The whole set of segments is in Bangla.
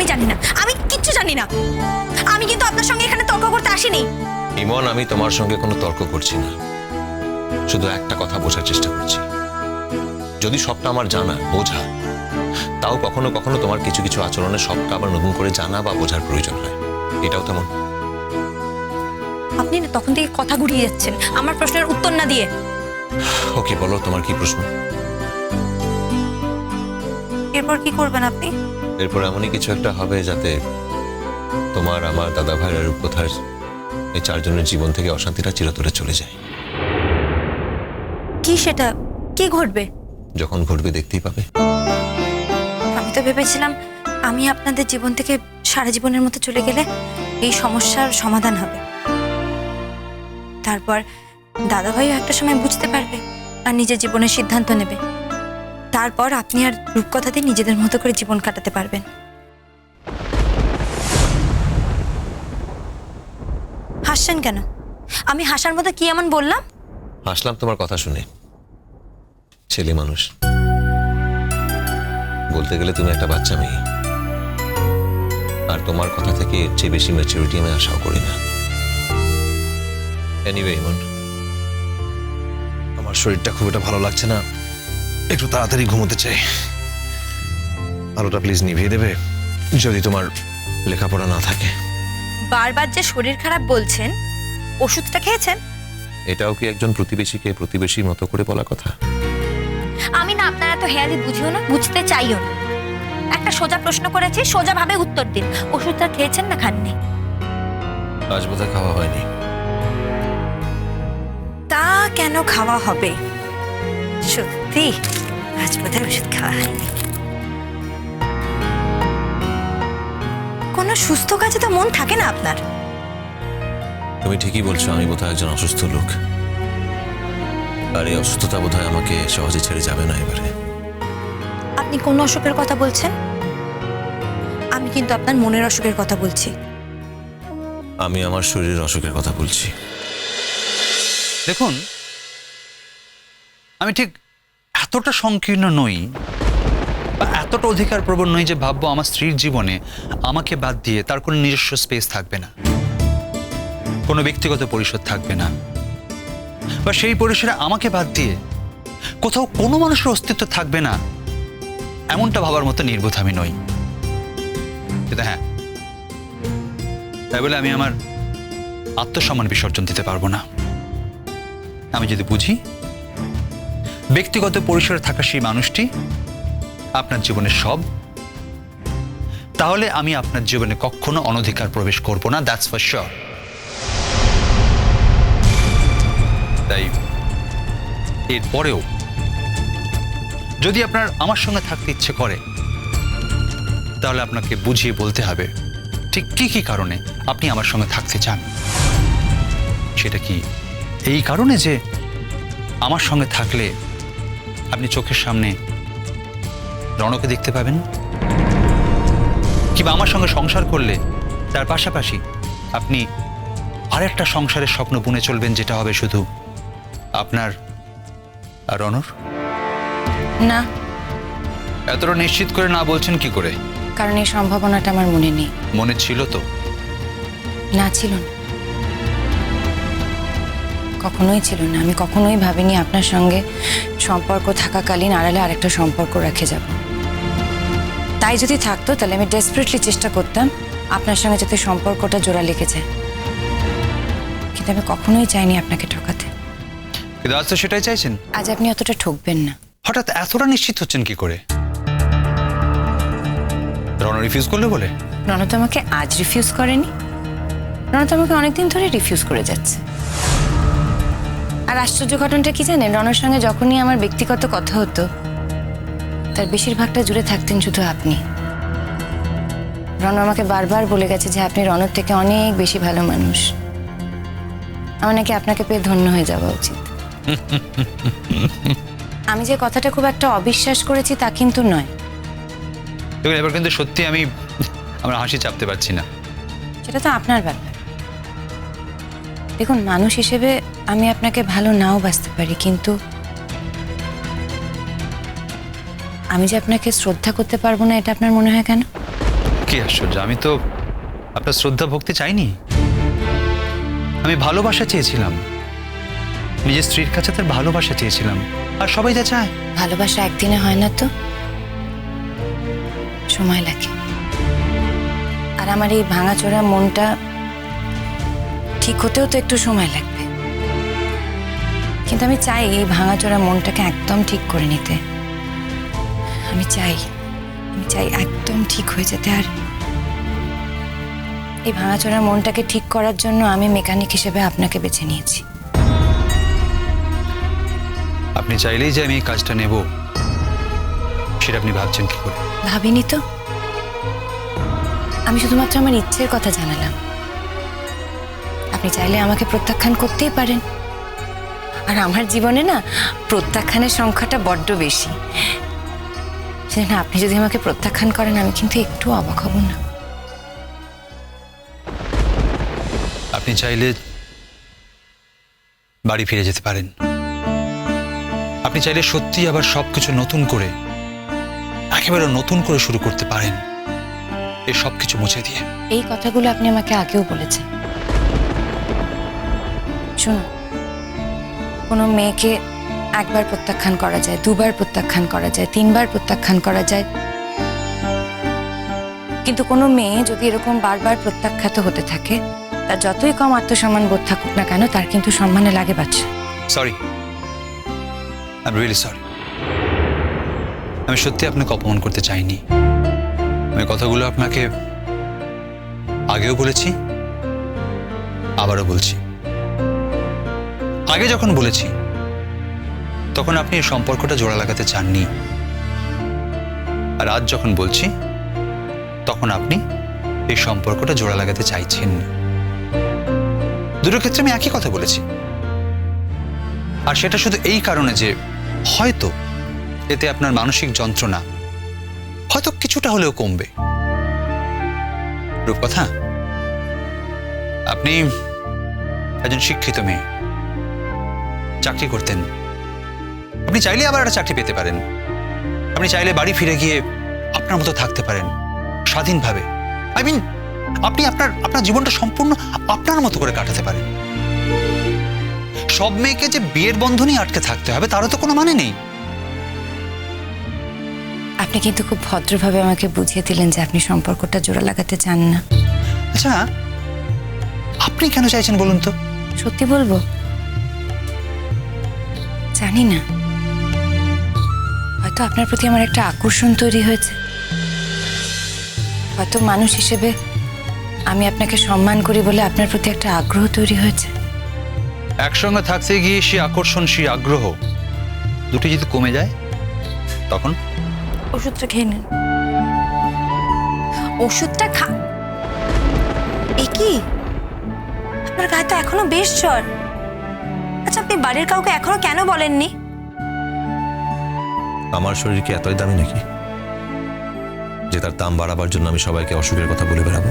আমি জানি না। আমি কিচ্ছু জানি না। আমি কিন্তু আপনার সঙ্গে এখানে তর্ক করতে আসিনি। ইমন আমি তোমার সঙ্গে কোনো তর্ক করছি না। শুধু একটা কথা বোঝার চেষ্টা করছি। যদি সবটা আমার জানা বোঝা তাও কখনো কখনো তোমার কিছু কিছু আচরণে সবটা আবার নতুন করে জানা বা বোঝার প্রয়োজন হয়। এটাও তেমন। আপনি না তখন থেকে কথা ঘুরিয়ে যাচ্ছেন। আমার প্রশ্নের উত্তর না দিয়ে। ওকে বলো তোমার কি প্রশ্ন? এরপর কি করবেন আপনি? এরপর এমনই কিছু একটা হবে যাতে তোমার আমার দাদা ভাইয়ের রূপকথার এই চারজনের জীবন থেকে অশান্তিটা চিরতরে চলে যায়। কি সেটা? কি ঘটবে? যখন ঘটবে দেখতেই পাবে। আমি তো ভেবেছিলাম আমি আপনাদের জীবন থেকে সারা জীবনের মতো চলে গেলে এই সমস্যার সমাধান হবে। তারপর দাদাভাইও একটা সময় বুঝতে পারবে আর নিজের জীবনের সিদ্ধান্ত নেবে। তারপর আপনি আর রূপকথাতে নিজেদের মতো করে জীবন কাটাতে পারবেন। হাসছেন কেন? আমি হাসার মতো কি এমন বললাম? হাসলাম তোমার কথা শুনে। ছেলে মানুষ। বলতে গেলে তুমি একটা বাচ্চা মেয়ে। আর তোমার কথা থেকে এর চেয়ে বেশি ম্যাচুরিটি আমি আশাও করি না। এনিওয়ে ইমন আমার শরীরটা খুব একটা ভালো লাগছে না। একটু তাড়াতাড়ি ঘুমোতে চাই। আলোটা প্লিজ নিভিয়ে দেবে যদি তোমার লেখাপড়া না থাকে। বারবার যে শরীর খারাপ বলছেন ওষুধটা খেয়েছেন? এটাও কি একজন প্রতিবেশীকে প্রতিবেশীর মতো করে বলা কথা? আমি না আপনারা তো হেয়ালি বুঝিও না বুঝতে চাইও না। একটা সোজা প্রশ্ন করেছি সোজাভাবে উত্তর দিন। ওষুধটা খেয়েছেন না খাননি? আজ বোধহয় খাওয়া হয়নি। তা কেন খাওয়া হবে? সত্যি? আজ বোধহয় ওষুধ খাওয়া হয়নি। কোনো সুস্থ কাজে তো মন থাকে না আপনার। তুমি ঠিকই বলছো আমি বোধহয় একজন অসুস্থ লোক। আর এই অসুস্থতা বোধহয় আমাকে সহজে ছেড়ে যাবে না এবারে। আপনি কোন অসুখের কথা বলছেন? আমি কিন্তু আপনার মনের অসুখের কথা বলছি। আমি আমার শরীরের অসুখের কথা বলছি। দেখুন আমি ঠিক এতটা সংকীর্ণ নই, বা এতটা অধিকার প্রবণ নই যে ভাববো আমার স্ত্রীর জীবনে আমাকে বাদ দিয়ে তার কোনো নিজস্ব স্পেস থাকবে না। কোনো ব্যক্তিগত পরিষদ থাকবে না। বা সেই পরিসরে আমাকে বাদ দিয়ে কোথাও কোনো মানুষের অস্তিত্ব থাকবে না, এমনটা ভাবার মতো নির্বোধ আমি নই। কিন্তু হ্যাঁ। তাই বলে আমি আমার আত্মসম্মান বিসর্জন দিতে পারব না। আমি যদি বুঝি ব্যক্তিগত পরিসরে থাকা সেই মানুষটি আপনার জীবনের সব। তাহলে আমি আপনার জীবনে কখনো অনধিকার প্রবেশ করব না দ্যাটস ফর শিওর তাই এরপরেও যদি আপনার আমার সঙ্গে থাকতে ইচ্ছে করে, তাহলে আপনাকে বুঝিয়ে বলতে হবে, ঠিক কি কি কারণে আপনি আমার সঙ্গে থাকতে চান? সেটা কি এই কারণে যে আমার সঙ্গে থাকলে আপনি চোখের সামনে রণকে দেখতে পাবেন? কিংবা আমার সঙ্গে সংসার করলে তার পাশাপাশি আপনি আরেকটা সংসারের স্বপ্ন বুনে চলবেন যেটা হবে শুধু আপনার আর রণর? না। এতটা নিশ্চিত করে না বলছেন কি করে? কারণ এই সম্ভাবনাটা আমার মনে নেই। মনে ছিল তো? না ছিল না। কখনোই ছিল না। আমি কখনোই ভাবিনি আপনার সঙ্গে সম্পর্ক থাকাকালীন আড়ালে আরেকটা সম্পর্ক রেখে যাব। তাই যদি থাকতো তাহলে আমি ডেসপারেটলি চেষ্টা করতাম আপনার সঙ্গে যাতে সম্পর্কটা জোড়া লেগে যায়। কিন্তু আমি কখনোই চাইনি আপনাকে ঠকাতে। কিন্তু আজ তো সেটাই চাইছেন। আজ আপনি অতটা ঠকবেন না। হঠাৎ এতটা নিশ্চিত হচ্ছেন কি করে? রণ রিফিউজ করলে বলে? রণ তো আমাকে আজ রিফিউজ করেনি। রণ তো আমাকে অনেকদিন ধরে রিফিউজ করে যাচ্ছে। আর আশ্চর্য ঘটনাটা কি জানেন? রণর সঙ্গে যখনই আমার ব্যক্তিগত কথা হতো তার বেশিরভাগটা জুড়ে থাকতেন শুধু আপনি। রণ আমাকে বারবার বলে গেছে যে আপনি রণর থেকে অনেক বেশি ভালো মানুষ। আমার নাকি আপনাকে পেয়ে ধন্য হয়ে যাওয়া উচিত। আমি যে কথাটা খুব একটা অবিশ্বাস করেছি তা কিন্তু নয়। এবার কিন্তু সত্যি আমি আমার হাসি চাপতে পারছি না। সেটা তো আপনার ব্যাপার। দেখুন মানুষ হিসেবে আমি আপনাকে ভালো নাও বাঁচতে পারি কিন্তু আমি যে আপনাকে শ্রদ্ধা করতে পারব না এটা আপনার মনে হয় কেন? কি আশ্চর্য আমি তো আপনার শ্রদ্ধা ভক্তি চাইনি। আমি ভালোবাসা চেয়েছিলাম। নিজের স্ত্রীর কাছে তার ভালোবাসা চেয়েছিলাম। আর সবাই যা চায়। ভালোবাসা একদিনে হয় না তো? সময় লাগে। আর আমার এই ভাঙাচোরা মনটা ঠিক হতেও তো একটু সময় লাগবে। কিন্তু আমি চাই এই ভাঙাচোরা মনটাকে একদম ঠিক করে নিতে। আমি চাই আমি চাই একদম ঠিক হয়ে যেতে আর এই ভাঙাচোরা মনটাকে ঠিক করার জন্য আমি মেকানিক হিসেবে আপনাকে বেছে নিয়েছি। আপনি চাইলেই যে আমি এই কাজটা নেব সেটা আপনি ভাবছেন কি করে? ভাবিনি তো? আমি শুধুমাত্র আমার ইচ্ছের কথা জানালাম। আপনি চাইলে আমাকে প্রত্যাখ্যান করতেই পারেন। আর আমার জীবনে না প্রত্যাখ্যানের সংখ্যাটা বড্ড বেশি। সেজন্য আপনি যদি আমাকে প্রত্যাখ্যান করেন আমি কিন্তু একটু অবাক হব না। আপনি চাইলে বাড়ি ফিরে যেতে পারেন। আপনি চাইলে সত্যি আবার সবকিছু নতুন করে একেবারে নতুন করে শুরু করতে পারেন। এই সবকিছু মুছে দিয়ে। এই কথাগুলো আপনি আমাকে আগেও বলেছেন। শুনুন কোনো মেয়েকে একবার প্রত্যাখ্যান করা যায়, দুবার প্রত্যাখ্যান করা যায়, তিনবার প্রত্যাখ্যান করা যায়। কিন্তু কোনো মেয়ে যদি এরকম বারবার প্রত্যাখ্যাত হতে থাকে, তার যতই কম আত্মসম্মান বোধ থাকুক না কেন, তার কিন্তু সম্মানে লাগে বাচ্চা সরি আই রিয়েলি সরি আমি সত্যি আপনাকে অপমান করতে চাইনি। আমি কথাগুলো আপনাকে আগেও বলেছি, আবারও বলছি। আগে যখন বলেছি, তখন আপনি এই সম্পর্কটা জোড়া লাগাতে চাননি। আর আজ যখন বলছি, তখন আপনি এই সম্পর্কটা জোড়া লাগাতে চাইছেন দুটো ক্ষেত্রে আমি একই কথা বলেছি। আর সেটা শুধু এই কারণে যে, হয়তো এতে আপনার মানসিক যন্ত্রণা হয়তো কিছুটা হলেও কমবে। রূপকথা, আপনি একজন শিক্ষিত মেয়ে। চাকরি করতেন। আপনি চাইলে আবার একটা চাকরি পেতে পারেন। আপনি চাইলে বাড়ি ফিরে গিয়ে আপনার মতো থাকতে পারেন স্বাধীনভাবে। আই মিন আপনি আপনার আপনার জীবনটা সম্পূর্ণ আপনার মতো করে কাটাতে পারেন। সব মেয়েকে যে বিয়ের বন্ধনই আটকে থাকতে হবে তারও তো কোনো মানে নেই। আপনি কিন্তু খুব ভদ্রভাবে আমাকে বুঝিয়ে দিলেন যে আপনি সম্পর্কটা জোড়া লাগাতে চান না। আচ্ছা আপনি কেন চাইছেন বলুন তো? সত্যি বলব? জানি না। হয়তো আপনার প্রতি আমার একটা আকর্ষণ তৈরি হয়েছে। হয়তো মানুষ হিসেবে আমি আপনাকে সম্মান করি বলে আপনার প্রতি একটা আগ্রহ তৈরি হয়েছে। একসঙ্গে থাকতে গিয়ে সে আকর্ষণ সে আগ্রহ দুটি যদি কমে যায় তখন? ওষুধটা খেয়ে নিন। ওষুধটা খা এ কি আপনার গায়ে তো এখনও বেশ জ্বর। আচ্ছা আপনি বাড়ির কাউকে এখনও কেন বলেননি? আমার শরীর কি এতই দামি নাকি? যে তার দাম বাড়াবার জন্য আমি সবাইকে অসুখের কথা বলে বেড়াবো?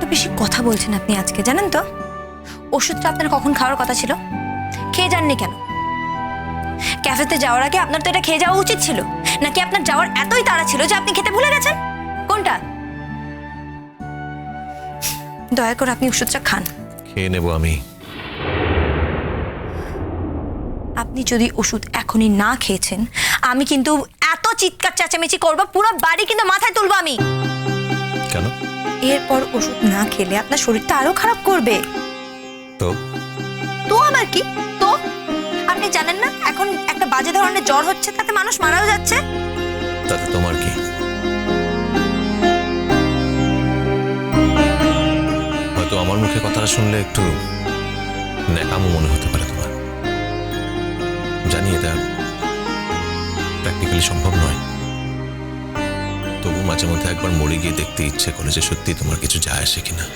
তো বেশি কথা বলছেন আপনি আজকে জানেন তো? ওষুধটা আপনার কখন খাওয়ার কথা ছিল? খেয়ে যাননি কেন? ক্যাফেতে যাওয়ার আগে আপনার তো এটা খেয়ে যাওয়া উচিত ছিল। নাকি আপনার যাওয়ার এতই তাড়া ছিল যে আপনি খেতে ভুলে গেছেন? কোনটা? দয়া করে আপনি ওষুধটা খান। খেয়ে নেব আমি। আপনি যদি ওষুধ এখনই না খেয়েছেন আমি কিন্তু এত চিৎকার চেঁচামেচি করব পুরো বাড়ি কিন্তু মাথায় তুলবো আমি। কেন? এরপর ওষুধ না খেলে আপনার শরীরটা আরও খারাপ করবে। তো? তো আবার কি? তো? আপনি জানেন না এখন একটা বাজে ধরনের জ্বর হচ্ছে তাতে মানুষ মারাও যাচ্ছে। তাতে তোমার কি? হয়তো আমার মুখে কথাটা শুনলে একটু ন্যাকামো মনে হতে পারে। জানি এটা প্র্যাকটিক্যালি সম্ভব নয় তবু মাঝে মধ্যে একবার মরে গিয়ে দেখতে ইচ্ছে করে যে সত্যি তোমার কিছু যায় আসে কিনা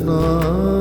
না